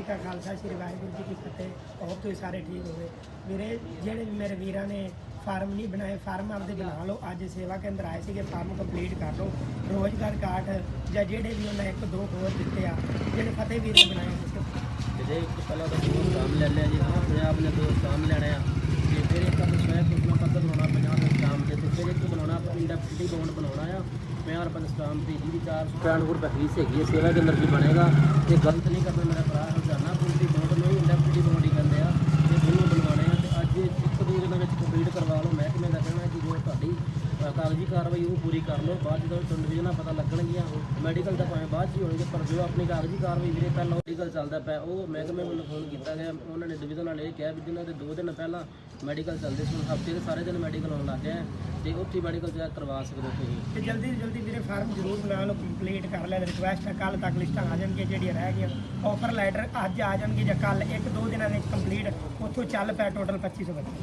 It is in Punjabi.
ਜੀ ਕਾ ਖਾਲਸਾ, ਸ੍ਰੀ ਵਾਹਿਗੁਰੂ ਜੀ ਕੀ ਫਤਿਹ। ਬਹੁਤ ਤੁਸੀਂ ਸਾਰੇ ਠੀਕ ਹੋਵੇ ਮੇਰੇ, ਜਿਹੜੇ ਵੀ ਮੇਰੇ ਵੀਰਾਂ ਨੇ ਫਾਰਮ ਨਹੀਂ ਬਣਾਏ, ਫਾਰਮ ਆਪਦੇ ਬਣਾ ਲਓ। ਅੱਜ ਸੇਵਾ ਕੇਂਦਰ ਆਏ ਸੀਗੇ, ਫਾਰਮ ਕੰਪਲੀਟ ਕਰ ਲਓ। ਰੋਜ਼ਗਾਰ ਕਾਰਡ ਜਾਂ ਜਿਹੜੇ ਵੀ ਉਹਨਾਂ ਇੱਕ ਦੋ ਹੋਰ ਦਿੱਤੇ ਆ, ਜਿਹੜੇ ਫਤਿਹ ਵੀਰ ਨੇ ਬਣਾਏ ਜਿਹਦੇ ਇੱਕ ਪਹਿਲਾਂ ਤਾਂ ਦੋ ਲੈ ਲਿਆ ਜੀ, ਹਾਂ, ਪੰਜਾਬ ਨੇ ਦੋ ਸਟਾਮ ਲੈਣੇ ਆ। ਤੇ ਫਿਰ ਇੱਕ ਆਪਾਂ ਸਵੈ ਘੋਸ਼ਣਾ ਪੱਤਰ ਬਣਾਉਣਾ ਪੰਜਾਬ ਦੇ ਸਟਾਮ ਤੇ ਫਿਰ ਇੱਕ ਬਣਾਉਣਾ, ਆਪਾਂ ਇੰਡੈਪਟੀ ਬੌਂਡ ਬਣਾਉਣਾ ਆ। 50 ਰੁਪਏ ਦੇ ਸਟਾਮ ਤੇ, ਜਿਹਦੀ 495 ਰੁਪਏ ਫੀਸ ਹੈਗੀ ਹੈ ਸੇਵਾ ਕੇਂਦਰ ਅੰਦਰ ਵੀ ਬਣੇਗਾ। ਇਹ ਗਲਤ ਨਹੀਂ ਕਰਨਾ, ਮੇਰਾ ਭਰਾ ਹਰਜਾਨਾ ਪੁਲਿਸ ਬੌਂਡ ਨੂੰ ਇੰਡੈਪਟੀ ਬੌਂਡ ਹੀ ਕਹਿੰਦੇ ਆ ਤੇ ਦੋਨੋਂ ਬਣਵਾਉਣੇ ਆ ਤੇ ਅੱਜ ਇੱਕ ਦੋ ਦਿਨਾਂ ਵਿੱਚ ਕੰਪਲੀਟ ਕਰਵਾ ਲਓ ਮਹਿਕਮੇ ਦਾ ਕਹਿਣਾ ਕਿ ਜੋ ਤੁਹਾਡੀ ਅ, ਕਾਗਜ਼ੀ ਕਾਰਵਾਈ ਉਹ ਪੂਰੀ ਕਰ ਲਓ, ਬਾਅਦ ਜਦੋਂ ਤੁਹਾਨੂੰ ਡਿਵੀਜ਼ਨਾਂ ਪਤਾ ਲੱਗਣਗੀਆਂ ਮੈਡੀਕਲ ਤਾਂ ਭਾਵੇਂ ਬਾਅਦ 'ਚ ਹੀ ਹੋਣਗੇ, ਪਰ ਜੋ ਆਪਣੀ ਕਾਗਜ਼ੀ ਕਾਰਵਾਈ ਵੀਰੇ ਪਹਿਲਾਂ ਮੈਡੀਕਲ ਚੱਲਦਾ ਪਿਆ, ਉਹ ਮਹਿਕਮੇ ਵੱਲੋਂ ਫੋਨ ਕੀਤਾ ਗਿਆ, ਉਹਨਾਂ ਨੇ ਡਿਵੀਜ਼ਨ ਵਾਲੇ ਇਹ ਕਿਹਾ ਵੀ ਜਿਨ੍ਹਾਂ ਦੇ ਦੋ ਦਿਨ ਪਹਿਲਾਂ ਮੈਡੀਕਲ ਚੱਲਦੇ ਸੀ, ਹੁਣ ਹਫ਼ਤੇ ਦੇ ਸਾਰੇ ਦਿਨ ਮੈਡੀਕਲ ਆਉਣ ਲੱਗ ਗਿਆ ਆ, ਤੇ ਉੱਥੇ ਮੈਡੀਕਲ ਚੈੱਕ ਕਰਵਾ ਸਕਦੇ ਹੋ ਤੁਸੀਂ। ਤੇ ਜਲਦੀ ਤੋਂ ਜਲਦੀ ਵੀਰੇ ਫਾਰਮ ਜ਼ਰੂਰ ਬਣਾ ਲਓ ਕੰਪਲੀਟ ਕਰ ਲੈਣ ਰਿਕੁਐਸਟ ਹੈ ਕੱਲ ਤੱਕ ਲਿਸਟਾਂ ਆ ਜਾਣਗੀਆਂ ਜਿਹੜੀਆਂ ਰਹਿ ਗਈਆਂ। ਆਫਰ ਲੈਟਰ ਅੱਜ ਆ ਜਾਣਗੇ ਜਾਂ ਕੱਲ ਇੱਕ ਦੋ ਦਿਨਾਂ ਵਿੱਚ ਕੰਪਲੀਟ ਉੱਥੋਂ ਚੱਲ ਪਿਆ ਟੋਟਲ 2500 ਬੱਚੇ।